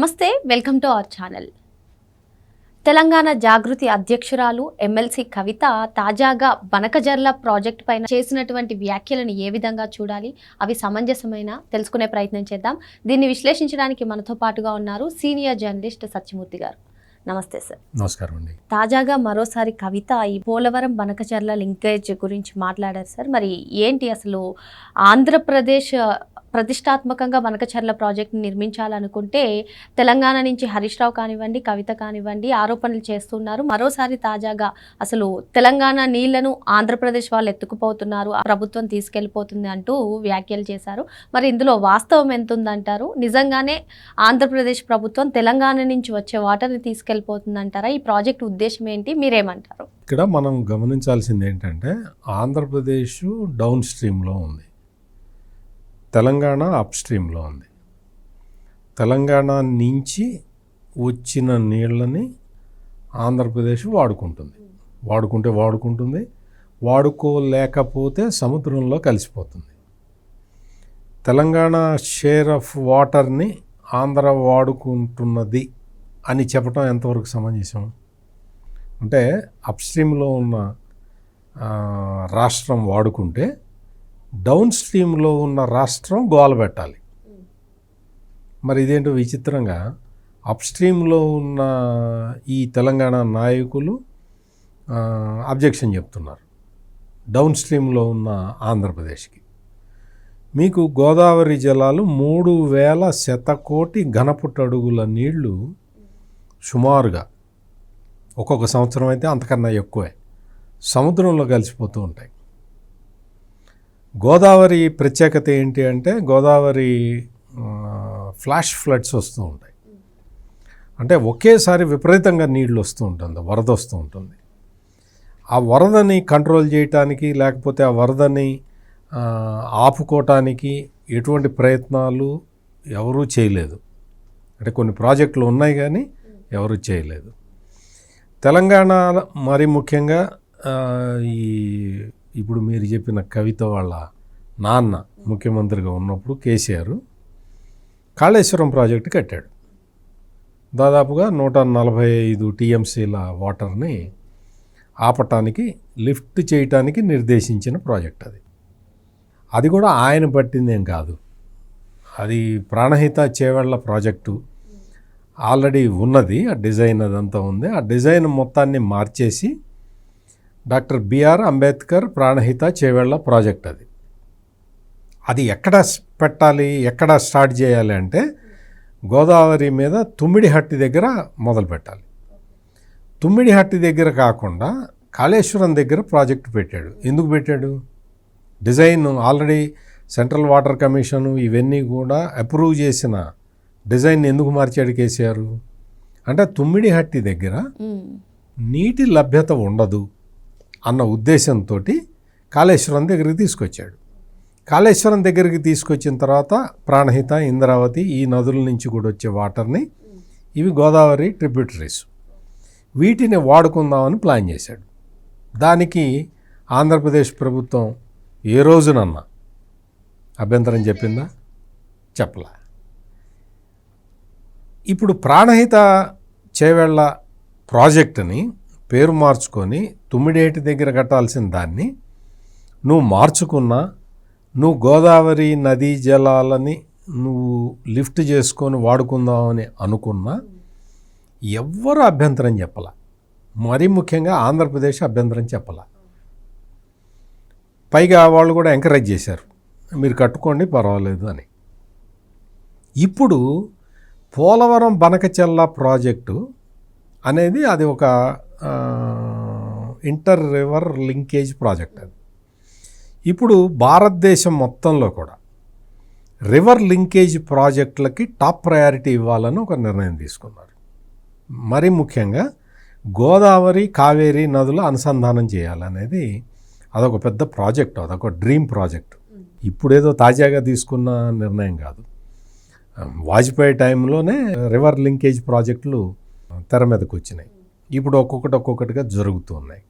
నమస్తే welcome to our channel. Telangana Jagruthi అధ్యక్షురాలు MLC కవిత తాజాగా బనకజర్ల ప్రాజెక్ట్ పైన చేసినటువంటి వ్యాఖ్యలను ఏ విధంగా చూడాలి అవి సమంజసమైన తెలుసుకునే ప్రయత్నం చేద్దాం. దీన్ని విశ్లేషించడానికి మనతో పాటుగా ఉన్నారు సీనియర్ జర్నలిస్ట్ సత్యమూర్తి గారు. నమస్తే సార్. నమస్కారం అండి. తాజాగా మరోసారి కవిత ఈ పోలవరం బనకచర్ల లింకేజ్ గురించి మాట్లాడారు సార్. మరి ఏంటి అసలు ఆంధ్రప్రదేశ్ ప్రతిష్టాత్మకంగా వనకచర్ల ప్రాజెక్ట్ని నిర్మించాలనుకుంటే తెలంగాణ నుంచి హరీష్ రావు కానివ్వండి కవిత కానివ్వండి ఆరోపణలు చేస్తున్నారు. మరోసారి తాజాగా అసలు తెలంగాణ నీళ్ళను ఆంధ్రప్రదేశ్ వాళ్ళు ఎత్తుకుపోతున్నారు ఆ ప్రభుత్వం తీసుకెళ్ళిపోతుంది అంటూ వ్యాఖ్యలు చేశారు. మరి ఇందులో వాస్తవం ఎంత ఉందంటారు నిజంగానే ఆంధ్రప్రదేశ్ ప్రభుత్వం తెలంగాణ నుంచి వచ్చే వాటర్ని తీసుకెళ్ళిపోతుందంటారా? ఈ ప్రాజెక్ట్ ఉద్దేశం ఏంటి? మీరేమంటారు? ఇక్కడ మనం గమనించాల్సింది ఏంటంటే ఆంధ్రప్రదేశ్ డౌన్ స్ట్రీమ్లో ఉంది. తెలంగాణ అప్ స్ట్రీమ్లో ఉంది. తెలంగాణ నుంచి వచ్చిన నీళ్ళని ఆంధ్రప్రదేశ్ వాడుకుంటుంది. వాడుకుంటే వాడుకుంటుంది వాడుకోలేకపోతే సముద్రంలో కలిసిపోతుంది. తెలంగాణ షేర్ ఆఫ్ వాటర్ని ఆంధ్ర వాడుకుంటున్నది అని చెప్పడం ఎంతవరకు సమంజసం? అంటే అప్స్ట్రీమ్లో ఉన్న రాష్ట్రం వాడుకుంటే డౌన్ స్ట్రీమ్లో ఉన్న రాష్ట్రం గోల పెట్టాలి. మరి ఇదేంటో విచిత్రంగా అప్స్ట్రీమ్లో ఉన్న ఈ తెలంగాణ నాయకులు అబ్జెక్షన్ చెప్తున్నారు. డౌన్ స్ట్రీమ్లో ఉన్న ఆంధ్రప్రదేశ్కి. మీకు గోదావరి జలాలు మూడు వేల శతకోటి ఘనపుట్టడుగుల నీళ్ళు సుమారుగా ఒక్కొక్క సంవత్సరం అయితే అంతకన్నా ఎక్కువే సముద్రంలో కలిసిపోతూ ఉంటాయి. గోదావరి ప్రత్యేకత ఏంటి అంటే గోదావరి ఫ్లాష్ ఫ్లడ్స్ వస్తూ ఉంటాయి. అంటే ఒకేసారి విపరీతంగా నీళ్ళు వస్తూ ఉంటుంది వరద వస్తూ ఉంటుంది. ఆ వరదని కంట్రోల్ చేయటానికి లేకపోతే ఆ వరదని ఆపుకోవటానికి ఎటువంటి ప్రయత్నాలు ఎవరూ చేయలేదు. అంటే కొన్ని ప్రాజెక్టులు ఉన్నాయి కానీ ఎవరు చేయలేదు. తెలంగాణ మరి ముఖ్యంగా ఈ ఇప్పుడు మీరు చెప్పిన కవిత వాళ్ళ నాన్న ముఖ్యమంత్రిగా ఉన్నప్పుడు కేసీఆర్ కాళేశ్వరం ప్రాజెక్టు కట్టాడు. దాదాపుగా నూట నలభై ఐదు టీఎంసీల వాటర్ని ఆపటానికి లిఫ్ట్ చేయటానికి నిర్దేశించిన ప్రాజెక్ట్ అది. అది కూడా ఆయన పట్టిందేం కాదు. అది ప్రాణహిత చేవెళ్ళ ప్రాజెక్టు ఆల్రెడీ ఉన్నది ఆ డిజైన్ అదంతా ఉంది. ఆ డిజైన్ మొత్తాన్ని మార్చేసి doctor B R Ambedkar Pranahita Chevella project అది. అది ఎక్కడ పెట్టాలి ఎక్కడ స్టార్ట్ చేయాలి అంటే గోదావరి మీద తుమ్మిడిహట్టి దగ్గర మొదలు పెట్టాలి. తుమ్మిడిహట్టి దగ్గర కాకుండా కాళేశ్వరం దగ్గర ప్రాజెక్ట్ పెట్టాడు. ఎందుకు పెట్టాడు? Design already central water commission ఇవన్నీ కూడా అప్రూవ్ చేసిన డిజైన్ ఎందుకు మార్చాడు కేసీఆర్? అంటే తుమ్మిడిహట్టి దగ్గర నీటి లభ్యత ఉండదు. అన్న ఉద్దేశంతో కాళేశ్వరం దగ్గరికి తీసుకొచ్చాడు. కాళేశ్వరం దగ్గరికి తీసుకొచ్చిన తర్వాత ప్రాణహిత ఇంద్రావతి ఈ నదుల నుంచి కూడా వచ్చే వాటర్ని ఇవి గోదావరి ట్రిబ్యూటరీస్. వీటిని వాడుకుందామని ప్లాన్ చేశాడు. దానికి ఆంధ్రప్రదేశ్ ప్రభుత్వం ఏ రోజునన్నా అభ్యంతరం చెప్పిందా? చెప్పలా. ఇప్పుడు ప్రాణహిత చేవేళ్ళ ప్రాజెక్టుని పేరు మార్చుకొని తుమ్మిడేటి దగ్గర కట్టాల్సిన దాన్ని నువ్వు మార్చుకున్నా నువ్వు గోదావరి నదీ జలాలని నువ్వు లిఫ్ట్ చేసుకొని వాడుకుందామని అనుకున్నా ఎవ్వరు అభ్యంతరం చెప్పాల. మరీ ముఖ్యంగా ఆంధ్రప్రదేశ్ అభ్యంతరం చెప్పాల. పైగా వాళ్ళు కూడా ఎంకరేజ్ చేశారు. మీరు కట్టుకోండి పర్వాలేదు అని. ఇప్పుడు పోలవరం బనకచెల్ల ప్రాజెక్టు అనేది అది ఒక ఇంటర్ రివర్ లింకేజ్ ప్రాజెక్ట్ అది. ఇప్పుడు భారతదేశం మొత్తంలో కూడా రివర్ లింకేజ్ ప్రాజెక్టులకి టాప్ ప్రయారిటీ ఇవ్వాలని ఒక నిర్ణయం తీసుకున్నారు. మరి ముఖ్యంగా గోదావరి కావేరి నదులు అనుసంధానం చేయాలనేది అదొక పెద్ద ప్రాజెక్ట్ అదొక డ్రీమ్ ప్రాజెక్ట్. ఇప్పుడేదో తాజాగా తీసుకున్న నిర్ణయం కాదు. వాజ్పేయి టైంలోనే రివర్ లింకేజ్ ప్రాజెక్టులు తెర మీదకి వచ్చినాయి ఇప్పుడు ఒక్కొక్కటి ఒక్కొక్కటిగా జరుగుతూ ఉన్నాయి.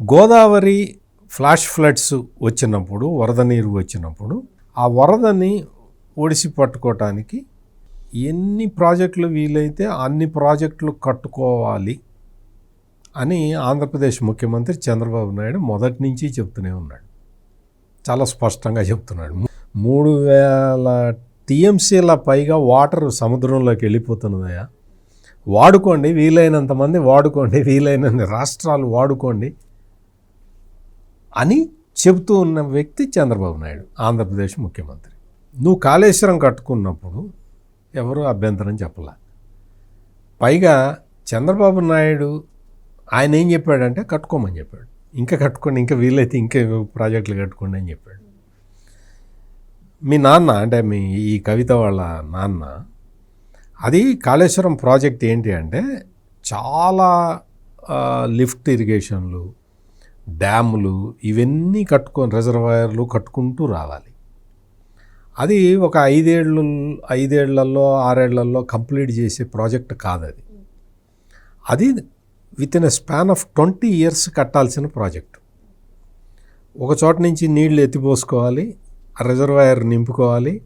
గోదావరి ఫ్లాష్ ఫ్లడ్స్ వచ్చినప్పుడు వరద నీరు వచ్చినప్పుడు ఆ వరదని ఒడిసి పట్టుకోవటానికి ఎన్ని ప్రాజెక్టులు వీలైతే అన్ని ప్రాజెక్టులు కట్టుకోవాలి అని ఆంధ్రప్రదేశ్ ముఖ్యమంత్రి చంద్రబాబు నాయుడు మొదటి నుంచి చెప్తూనే ఉన్నాడు. చాలా స్పష్టంగా చెప్తున్నాడు. మూడు వేల టీఎంసీల పైగా వాటర్ సముద్రంలోకి వెళ్ళిపోతున్నదయా వాడుకోండి వీలైనంతమంది వాడుకోండి వీలైనన్ని రాష్ట్రాలు వాడుకోండి. అని చెబుతూ ఉన్న వ్యక్తి చంద్రబాబు నాయుడు ఆంధ్రప్రదేశ్ ముఖ్యమంత్రి. నువ్వు కాళేశ్వరం కట్టుకున్నప్పుడు ఎవరు అభ్యంతరం చెప్పలా? పైగా చంద్రబాబు నాయుడు ఆయన ఏం చెప్పాడంటే కట్టుకోమని చెప్పాడు. ఇంకా కట్టుకోండి ఇంకా వీలైతే ఇంకా ప్రాజెక్టులు కట్టుకోండి అని చెప్పాడు. మీ నాన్న అంటే మీ ఈ కవిత వాళ్ళ నాన్న అది కాళేశ్వరం ప్రాజెక్ట్ ఏంటి అంటే చాలా లిఫ్ట్ ఇరిగేషన్లు డ్యాములు ఇవన్నీ కట్టుకొని రిజర్వాయర్లు కట్టుకుంటూ రావాలి. అది ఒక ఐదేళ్ళు ఐదేళ్ళలో ఆరేళ్ళలో కంప్లీట్ చేసే ప్రాజెక్ట్ కాదు అది అది within a span of twenty years కట్టాల్సిన ప్రాజెక్ట్. ఒక చోట నుంచి నీళ్ళు ఎత్తిపోసుకోవాలి ఆ రిజర్వాయర్ నింపుకోవాలి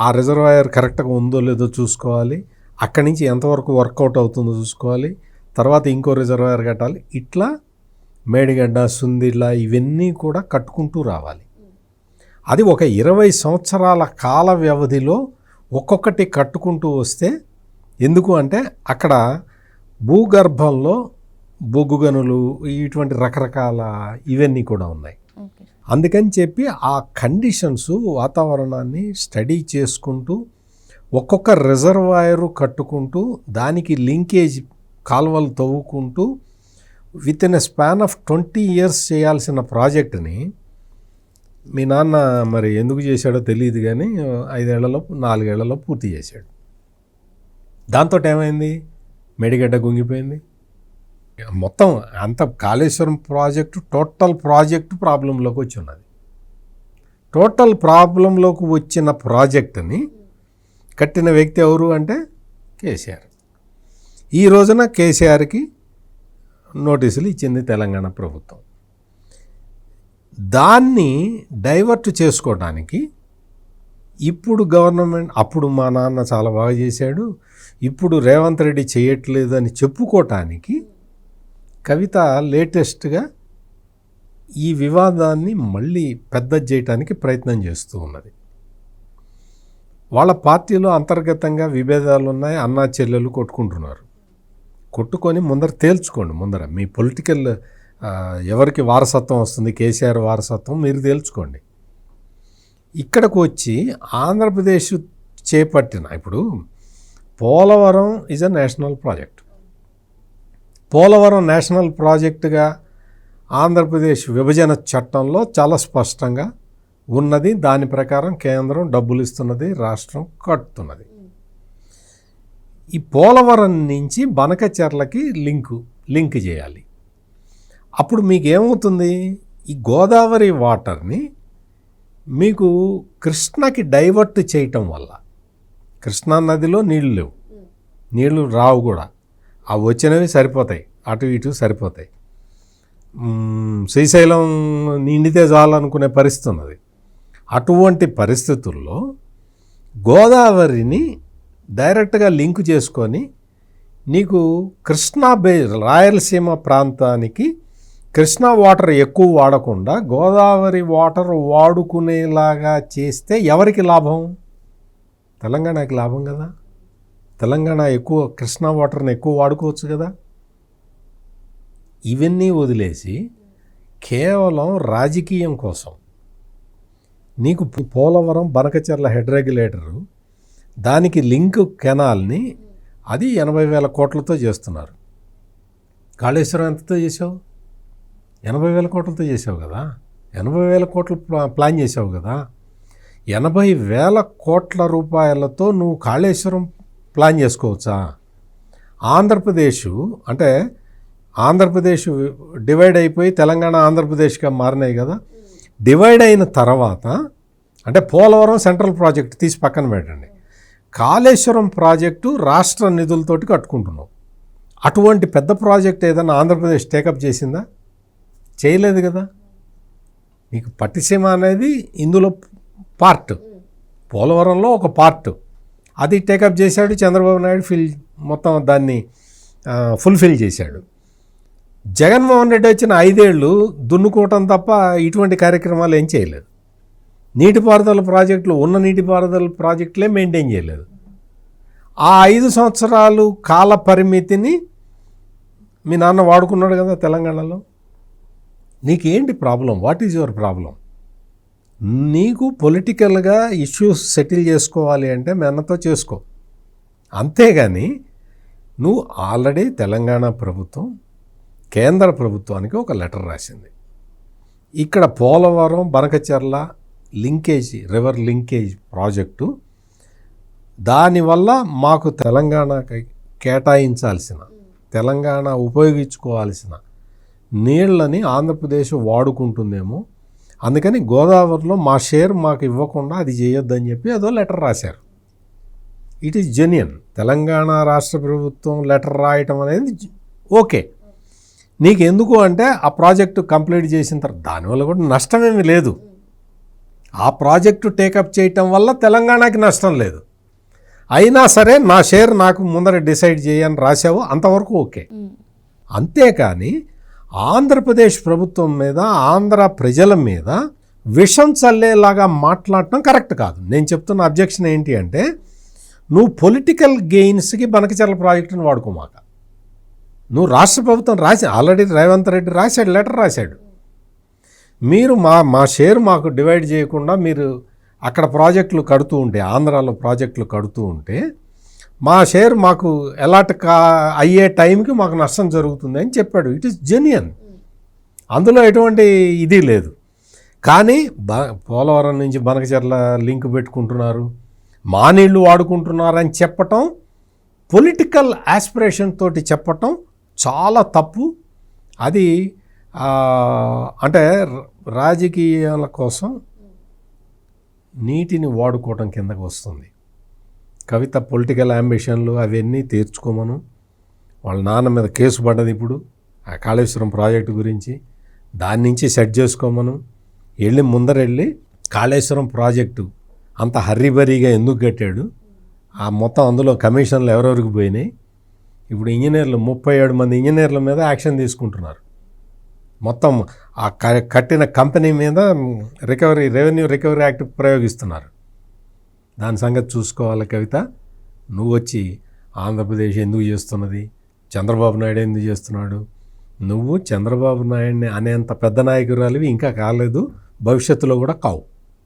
ఆ రిజర్వాయర్ కరెక్ట్గా ఉందో లేదో చూసుకోవాలి అక్కడి నుంచి ఎంతవరకు వర్కౌట్ అవుతుందో చూసుకోవాలి తర్వాత ఇంకో రిజర్వాయర్ కట్టాలి ఇట్లా మేడిగడ్డ సుందిళ్ళ ఇవన్నీ కూడా కట్టుకుంటూ రావాలి. అది ఒక ఇరవై సంవత్సరాల కాల వ్యవధిలో ఒక్కొక్కటి కట్టుకుంటూ వస్తే ఎందుకు అంటే అక్కడ భూగర్భంలో బొగ్గు గనులు ఇటువంటి రకరకాల ఇవన్నీ కూడా ఉన్నాయి. అందుకని చెప్పి ఆ కండిషన్స్ వాతావరణాన్ని స్టడీ చేసుకుంటూ ఒక్కొక్క రిజర్వాయరు కట్టుకుంటూ దానికి లింకేజ్ కాలువలు తవ్వుకుంటూ within a span of twenty years చేయాల్సిన ప్రాజెక్ట్ని మీ నాన్న మరి ఎందుకు చేశాడో తెలియదు కానీ ఐదేళ్ళలో నాలుగేళ్ళలో పూర్తి చేశాడు. దాంతో ఏమైంది? మెడిగడ్డ గుంగిపోయింది. మొత్తం అంత కాళేశ్వరం ప్రాజెక్టు టోటల్ ప్రాజెక్టు ప్రాబ్లంలోకి వచ్చి ఉన్నది. టోటల్ ప్రాబ్లంలోకి వచ్చిన ప్రాజెక్టుని కట్టిన వ్యక్తి ఎవరు అంటే కేసీఆర్. ఈ రోజున కేసీఆర్కి నోటీసులు ఇచ్చింది తెలంగాణ ప్రభుత్వం. దాన్ని డైవర్ట్ చేసుకోవడానికి ఇప్పుడు గవర్నమెంట్ అప్పుడు మా నాన్న చాలా బాగా చేశాడు ఇప్పుడు రేవంత్ రెడ్డి చేయట్లేదని చెప్పుకోవటానికి కవిత లేటెస్ట్గా ఈ వివాదాన్ని మళ్ళీ పెద్ద చేయటానికి ప్రయత్నం చేస్తూ ఉన్నది. వాళ్ళ పార్టీలో అంతర్గతంగా విభేదాలు ఉన్నాయి అన్నా చెల్లెలు కొట్టుకుంటున్నారు. కొట్టుకొని ముందర తేల్చుకోండి ముందర. మీ పొలిటికల్ ఎవరికి వారసత్వం వస్తుంది కేసీఆర్ వారసత్వం మీరు తేల్చుకోండి. ఇక్కడకు వచ్చి ఆంధ్రప్రదేశ్ చేపట్టిన ఇప్పుడు Polavaram is a national project Polavaram national ప్రాజెక్టుగా ఆంధ్రప్రదేశ్ విభజన చట్టంలో చాలా స్పష్టంగా ఉన్నది. దాని ప్రకారం కేంద్రం డబ్బులు ఇస్తున్నది రాష్ట్రం కట్టుతున్నది. ఈ పోలవరం నుంచి బనకచెర్లకి లింకు లింక్ చేయాలి. అప్పుడు మీకు ఏమవుతుంది ఈ గోదావరి వాటర్ని మీకు కృష్ణకి డైవర్ట్ చేయటం వల్ల కృష్ణా నదిలో నీళ్ళు లేవు. నీళ్ళు రావు కూడా. ఆ వచ్చినవి సరిపోతాయి. అటు ఇటు సరిపోతాయి. శ్రీశైలం నిండితే చాలనుకునే పరిస్థితి ఉన్నది. అటువంటి పరిస్థితుల్లో గోదావరిని డైరెక్ట్గా లింక్ చేసుకొని నీకు కృష్ణా బే రాయలసీమ ప్రాంతానికి కృష్ణా వాటర్ ఎక్కువ వాడకుండా గోదావరి వాటర్ వాడుకునేలాగా చేస్తే ఎవరికి లాభం? తెలంగాణకి లాభం కదా. తెలంగాణ ఎక్కువ కృష్ణా వాటర్ని ఎక్కువ వాడుకోవచ్చు కదా. ఇవన్నీ వదిలేసి కేవలం రాజకీయం కోసం నీకు పోలవరం బనకచర్ల హెడ్ రెగ్యులేటరు దానికి లింక్ కెనాల్ని అది ఎనభై వేల కోట్లతో చేస్తున్నారు. కాళేశ్వరం ఎంతతో చేసావు ఎనభై వేల కోట్లతో చేసావు కదా? ఎనభై వేల కోట్లు ప్లాన్ చేసావు కదా? ఎనభై వేల కోట్ల రూపాయలతో నువ్వు కాళేశ్వరం ప్లాన్ చేసుకోవచ్చా? ఆంధ్రప్రదేశ్ అంటే ఆంధ్రప్రదేశ్ డివైడ్ అయిపోయి తెలంగాణ ఆంధ్రప్రదేశ్గా మారినాయి కదా? డివైడ్ అయిన తర్వాత అంటే పోలవరం సెంట్రల్ ప్రాజెక్ట్ తీసి పక్కన పెట్టండి. కాళేశ్వరం ప్రాజెక్టు రాష్ట్ర నిధులతోటి కట్టుకుంటున్నావు అటువంటి పెద్ద ప్రాజెక్ట్ ఏదైనా ఆంధ్రప్రదేశ్ టేకప్ చేసిందా? చేయలేదు కదా. మీకు పట్టిసీమ అనేది ఇందులో పార్ట్. పోలవరంలో ఒక పార్ట్. అది టేకప్ చేశాడు చంద్రబాబు నాయుడు ఫిల్ మొత్తం దాన్ని ఫుల్ఫిల్ చేశాడు. జగన్మోహన్ రెడ్డి వచ్చిన ఐదేళ్ళు దున్నుకోవటం తప్ప ఇటువంటి కార్యక్రమాలు ఏం చేయలేదు. నీటిపారుదల ప్రాజెక్టులు ఉన్న నీటిపారుదల ప్రాజెక్టులే మెయింటైన్ చేయలేదు. ఆ ఐదు సంవత్సరాలు కాల పరిమితిని మీ నాన్న వాడుకున్నాడు కదా తెలంగాణలో? నీకేంటి problem? What is your problem? నీకు పొలిటికల్గా ఇష్యూస్ సెటిల్ చేసుకోవాలి అంటే మెన్నతో అన్నతో చేసుకో. అంతేగాని నువ్వు ఆల్రెడీ తెలంగాణ ప్రభుత్వం కేంద్ర ప్రభుత్వానికి ఒక లెటర్ రాసింది. ఇక్కడ Polavaram Banakacherla linkage river linkage project. దానివల్ల మాకు తెలంగాణకి కేటాయించాల్సిన తెలంగాణ ఉపయోగించుకోవాల్సిన నీళ్ళని ఆంధ్రప్రదేశ్ వాడుకుంటుందేమో. అందుకని గోదావరిలో మా షేర్ మాకు ఇవ్వకుండా అది చేయొద్దని చెప్పి అదో లెటర్ రాశారు. ఇట్ ఈస్ జెన్యున్ తెలంగాణ రాష్ట్ర ప్రభుత్వం లెటర్ రాయటం అనేది ఓకే. నీకు ఎందుకు అంటే ఆ ప్రాజెక్టు కంప్లీట్ చేసిన తర్వాత దానివల్ల కూడా నష్టమేమి లేదు. ఆ ప్రాజెక్టు టేకప్ చేయటం వల్ల తెలంగాణకి నష్టం లేదు. అయినా సరే నా షేర్ నాకు ముందర డిసైడ్ చేయని రాశావు అంతవరకు ఓకే. అంతేకాని ఆంధ్రప్రదేశ్ ప్రభుత్వం మీద ఆంధ్ర ప్రజల మీద విషం చల్లేలాగా మాట్లాడటం కరెక్ట్ కాదు. నేను చెప్తున్న అబ్జెక్షన్ ఏంటి అంటే నువ్వు పొలిటికల్ గెయిన్స్కి బనకచర్ల ప్రాజెక్టును వాడుకోమాక. నువ్వు రాష్ట్ర ప్రభుత్వం రాసి ఆల్రెడీ రేవంత్ రెడ్డి రాశాడు లెటర్ రాశాడు. మీరు మా మా షేర్ మాకు డివైడ్ చేయకుండా మీరు అక్కడ ప్రాజెక్టులు కడుతూ ఉంటే ఆంధ్రాలో ప్రాజెక్టులు కడుతూ ఉంటే మా షేర్ మాకు ఎలాట్ కా అయ్యే టైంకి మాకు నష్టం జరుగుతుంది అని చెప్పాడు. ఇట్ ఈస్ జెన్యున్ అందులో ఎటువంటి ఇది లేదు. కానీ బ పోలవరం నుంచి బనకచర్ల లింక్ పెట్టుకుంటున్నారు. మా నీళ్ళు వాడుకుంటున్నారని చెప్పటం పొలిటికల్ ఆస్పిరేషన్ తోటి చెప్పటం చాలా తప్పు. అది అంటే రాజకీయాల కోసం నీటిని వాడుకోవటం కిందకు వస్తుంది. కవిత పొలిటికల్ అంబిషన్లు అవన్నీ తీర్చుకోమను. వాళ్ళ నాన్న మీద కేసు పడ్డది ఇప్పుడు ఆ కాళేశ్వరం ప్రాజెక్టు గురించి. దాని నుంచి సెట్ చేసుకోమను. వెళ్ళి ముందరెళ్ళి కాళేశ్వరం ప్రాజెక్టు అంత హర్రీబరీగా ఎందుకు కట్టాడు? ఆ మొత్తం అందులో కమిషన్లు ఎవరెవరికి పోయినాయి? ఇప్పుడు ఇంజనీర్లు ముప్పై ఏడు మంది ఇంజనీర్ల మీద యాక్షన్ తీసుకుంటున్నారు. మొత్తం ఆ క- కట్టిన కంపెనీ మీద రికవరీ రెవెన్యూ రికవరీ యాక్ట్ ప్రయోగిస్తున్నారు. దాని సంగతి చూసుకోవాలి కవిత. నువ్వు వచ్చి ఆంధ్రప్రదేశ్ ఎందుకు చేస్తున్నది? చంద్రబాబు నాయుడు ఎందుకు చేస్తున్నాడు? నువ్వు చంద్రబాబు నాయుడిని అనేంత పెద్ద నాయకురాలివి ఇంకా కాలేదు. భవిష్యత్తులో కూడా కావు.